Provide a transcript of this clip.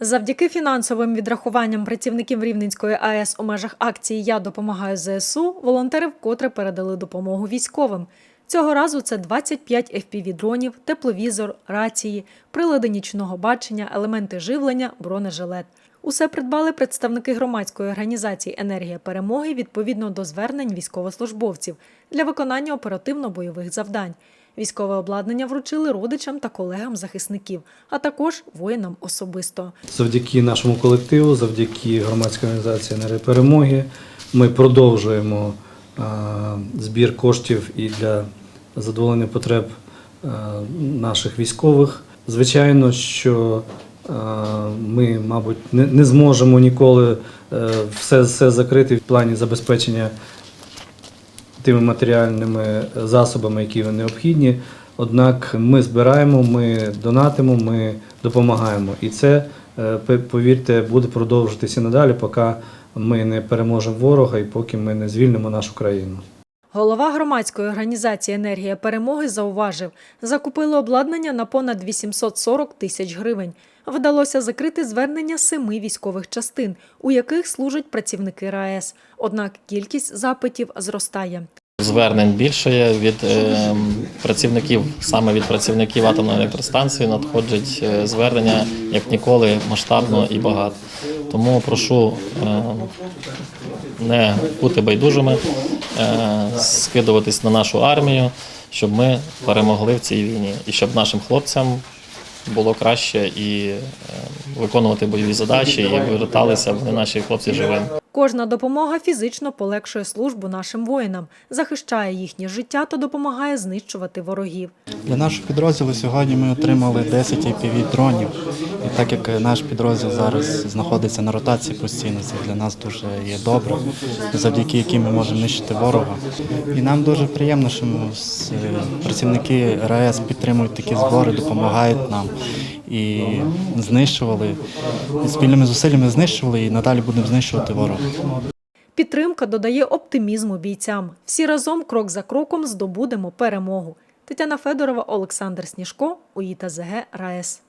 Завдяки фінансовим відрахуванням працівників Рівненської АЕС у межах акції Я допомагаю ЗСУ волонтери вкотре передали допомогу військовим. Цього разу це 25 FPV-дронів, тепловізор, рації, прилади нічного бачення, елементи живлення, бронежилет. Усе придбали представники громадської організації Енергія перемоги відповідно до звернень військовослужбовців для виконання оперативно-бойових завдань. Військове обладнання вручили родичам та колегам захисників, а також воїнам особисто. Завдяки нашому колективу, завдяки громадській організації «Енергія перемоги, ми продовжуємо збір коштів і для задоволення потреб наших військових. Звичайно, що ми, мабуть, не, не зможемо ніколи е, все, все закрити в плані забезпечення тими матеріальними засобами, які необхідні. Однак ми збираємо, ми донатимо, ми допомагаємо. І це, е, повірте, буде продовжитися надалі, поки ми не переможемо ворога і поки ми не звільнимо нашу країну. Голова громадської організації Енергія перемоги зауважив, закупили обладнання на понад 840 тисяч гривень. Вдалося закрити звернення семи військових частин, у яких служать працівники РаЕС. Однак кількість запитів зростає. Звернень більше від е, працівників, саме від працівників атомної електростанції надходять е, звернення як ніколи масштабно і багато. Тому прошу е, не бути байдужими, е, скидуватись на нашу армію, щоб ми перемогли в цій війні і щоб нашим хлопцям було краще і е, виконувати бойові задачі, і верталися вони наші хлопці живими. Кожна допомога фізично полегшує службу нашим воїнам, захищає їхнє життя та допомагає знищувати ворогів. Для нашого підрозділу сьогодні ми отримали 10 IPV дронів. І так як наш підрозділ зараз знаходиться на ротації постійно, це для нас дуже є добре, завдяки яким ми можемо нищити ворога. І нам дуже приємно, що працівники РАЕС підтримують такі збори, допомагають нам і знищували і спільними зусиллями знищували і надалі будемо знищувати ворога. Підтримка додає оптимізму бійцям. Всі разом, крок за кроком, здобудемо перемогу. Тетяна Федорова, Олександр Сніжко, УІТА ЗГ РаЕС.